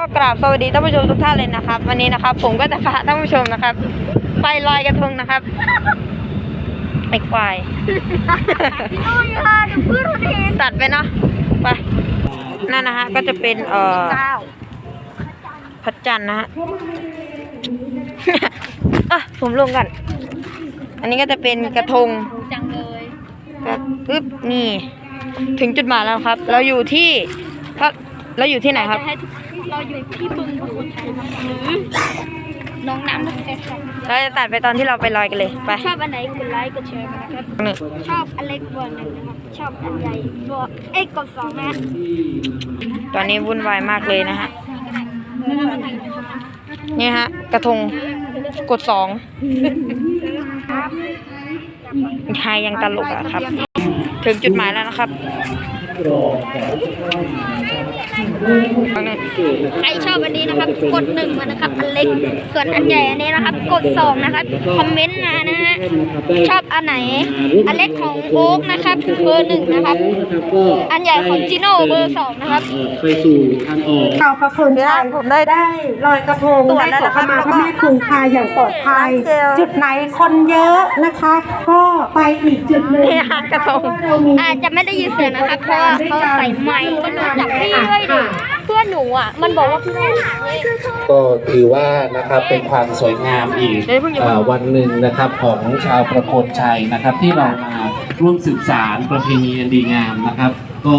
ก็กราบสวัสดีท่านผู้ชมทุกท่านเลยนะครับ วันนี้นะครับ ผมก็จะพาท่านผู้ชมนะครับ ไปลอยกระทงนะครับไอ้ควายตัดไปเนาะไปนั่นนะฮะก็จะเป็นเอ่อพระจันทร์นะฮะอะผมลงกัน อันนี้ก็จะเป็นกระทงจังเลยกระปึ๊บนี่ ถึงจุดหมายแล้วครับ เราอยู่ที่ก็เราอยู่ที่ไหนครับจะให้ทุก เราอยู่ที่บึงพระคุณชัยนะครับหรือน้องน้ำนักเซ็ตครับเราจะตัดไปตอนที่เราไปลอยกันเลยไปชอบอันไหนกดไลค์กดแชร์มานะครับหนึ่งชอบอันเล็กกว่าหนึ่งนะครับ ชอบอันใหญ่กว่าเอ้ยกดสองนะตอนนี้วุ่นวายมากเลยนะฮะนี่ฮะ กระทงกดสองทายยังตลกอะครับ ถึงจุดหมายแล้วนะครับอันนี้ ใครชอบอันนี้นะครับ กดหนึ่งมานะครับ อันเล็ก ส่วนอันใหญ่อันนี้นะครับ กดสองนะครับ คอมเมนต์มานะฮะ ชอบอันไหน อันเล็กของโอ๊กนะครับ เบอร์หนึ่งนะครับ อันใหญ่ของจิโน่เบอร์สองนะครับไปสู่ทางออกชาวประคนชัยผมได้ได้ลอยกระทงตรวจได้แล้วขอขมาพระแม่คงคาอย่างปลอดภัยจลจุดไหนคนเยอะนะคะ ก็ ไปอีกจุดหนึ่งนี่ฮะกระทงเรามีอาจจะไม่ได้ยินเสียงนะครับเพราะว่าเขาใส่ไมค์ก็ดูจากพี่ด้วยดิเพื่อนหนูอะ มันบอกว่าพี่ไม่หาเลยก็ถือว่านะครับเป็นความสวยงามอีกเดี๋ยวเพิ่งอย่าเพิ่งเอ่อวันหนึ่งนะครับของชาวประโคนชัยนะครับ ที่เรามาร่วมสืบสารประเพณีอันดีงามนะครับ ก็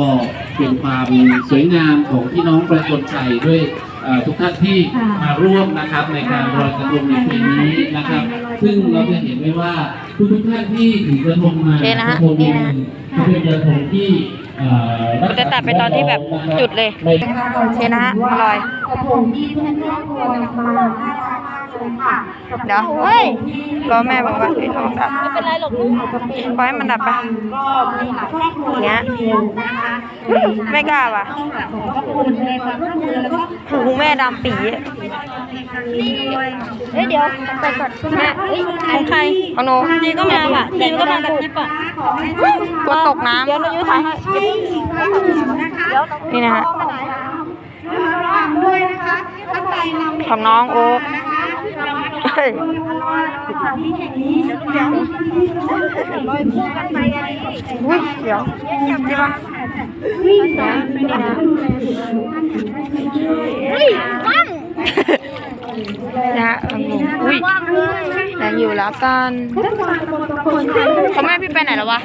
เป็นความสวยงามของพี่น้องประโคนชัยด้วยเอ่อ ทุกท่านที่มาร่วมนะครับในการลอยกระทงในปีนี้นะครับ ซึ่งเราจะเห็นได้ว่าทุกทุกๆท่านที่ถือกระทงมาโอเคนะฮะกระทงหนึ่งก็เป็นกระทงที่เอ่อรักษาจะตัดไปตอนที่แบบจุดเลยในโอเคนะฮะอร่อยกระทงที่เพื่อนครอบครัวนำมาน่ารักมาก เลยค่ะเดี๋ยวเฮ้ยรอแม่บอกว่าให้โทรศัพท์ไม่เป็นไรหรอกลูกปล่อยให้มันดับไปก็มีหลายครอบครัวเนี้ยทีเดียวนะคะไม่กล้าว่ะขอบพระคุณในความร่วมมือแล้วก็หูแม่ดำปีอะเฮ้ยเดี๋ยวไปก่อนแม่เฮ้ยของใครของหนูจีก็มาค่ะจีก็มากับจิ๊บอะกลัวตกน้ำเดี๋ยวเรายุ้ยถ่ายให้นี่นะฮะด้วยนะคะตั้งใจนำของน้องโอ๊ค อุ้ยเดี๋ยวจิปะนี่นะนี่นะเฮ้ยมั่งนะอุ้ยว่างเลยยังอยู่แล้วกันเขาแม่พี่ไปไหนแล้ววะ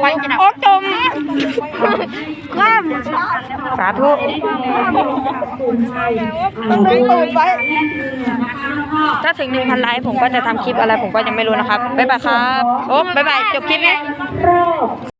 ไปจะดับ โอ๊คจมคว่ำ สาธุถ้าถึงหนึ่งพันไลค์ผมก็จะทำคลิปอะไรผมก็ยังไม่รู้นะครับ บ๊ายบายครับ โอ๊คบ๊ายบาย จบคลิปนี้รอบ